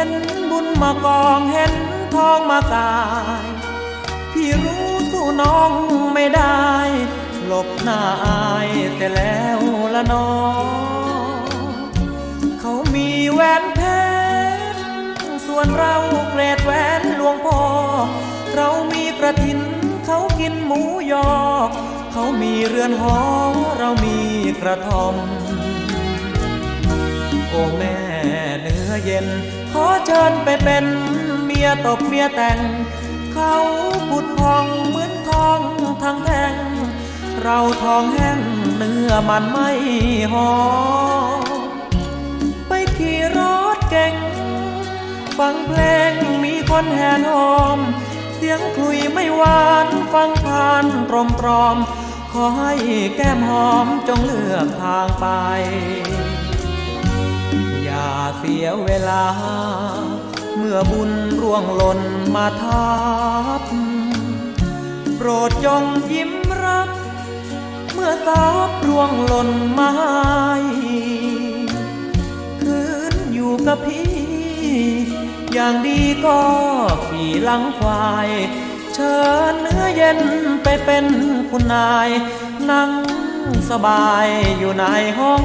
็นบุญมากองเห็นทองมากาย พี่รู้สู้น้องไม่ได้หลบหน้าอายแต่แล้วละน้องเขามีแหวนเพชรส่วนเราเกรดแหวนหลวงพ่อเรามีกระถินเขากินหมูยอ เขามีเรือนหอเรามีกระท่อมโอ้แม่ เย็น ขอเชิญไปเป็นเมียตบเมียแต่ง เขาผุดพองเหมือนทองทั้งแท่งเราทองแห้งเนื้อมันไม่หอมไปขี่รถเก่ง ฟังเพลงมีคนแห่นหอม เสียงคลุยไม่หวานฟังผ่านตรมตรอม ขอให้แก้มหอมจงเลือกทางไป อย่าเสียเวลา เมื่อบุญร่วงหล่นมาทับโปรดจงยิ้มรับ เมื่อทรัพย์ร่วงหล่นมาให้คืนอยู่กับพี่ อย่างดีก็ขี่หลังควาย เชิญเนื้อเย็นไปเป็นคุณนาย นั่งสบายอยู่ในห้อง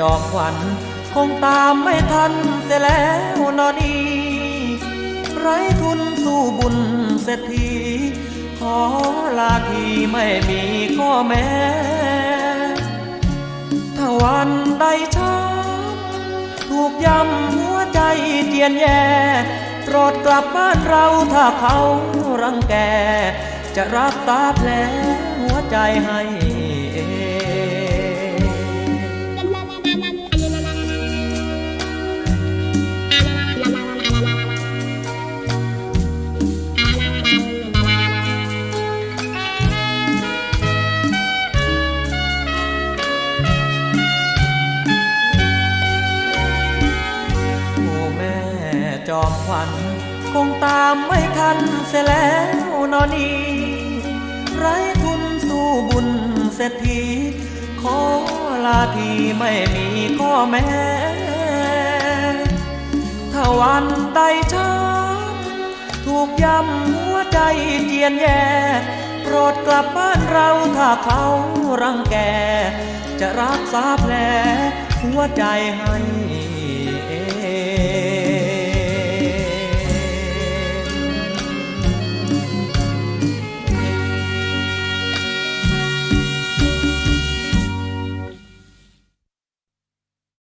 จอมขวัญคงตามไม่ทันเสียแล้วนอนีไร้ทุนสู้บุญเศรษฐีขอลาทีไม่มีข้อแม้ ถ้าวันใดช้ำถูกย้ำหัวใจเจียนแย่โปรดกลับบ้านเราถ้าเขารังแก จะรักษาแผลหัวใจให้ จอมขวัญคงตามไม่ทันเสียแล้วนอนีไร้ทุนสู้บุญเศรษฐีขอลาทีไม่มีข้อแม้ถ้าวันใดช้ำถูกย้ำหัวใจเจียนแย่โปรดกลับบ้านเราถ้าเขารังแก จะรักษาแผลหัวใจให้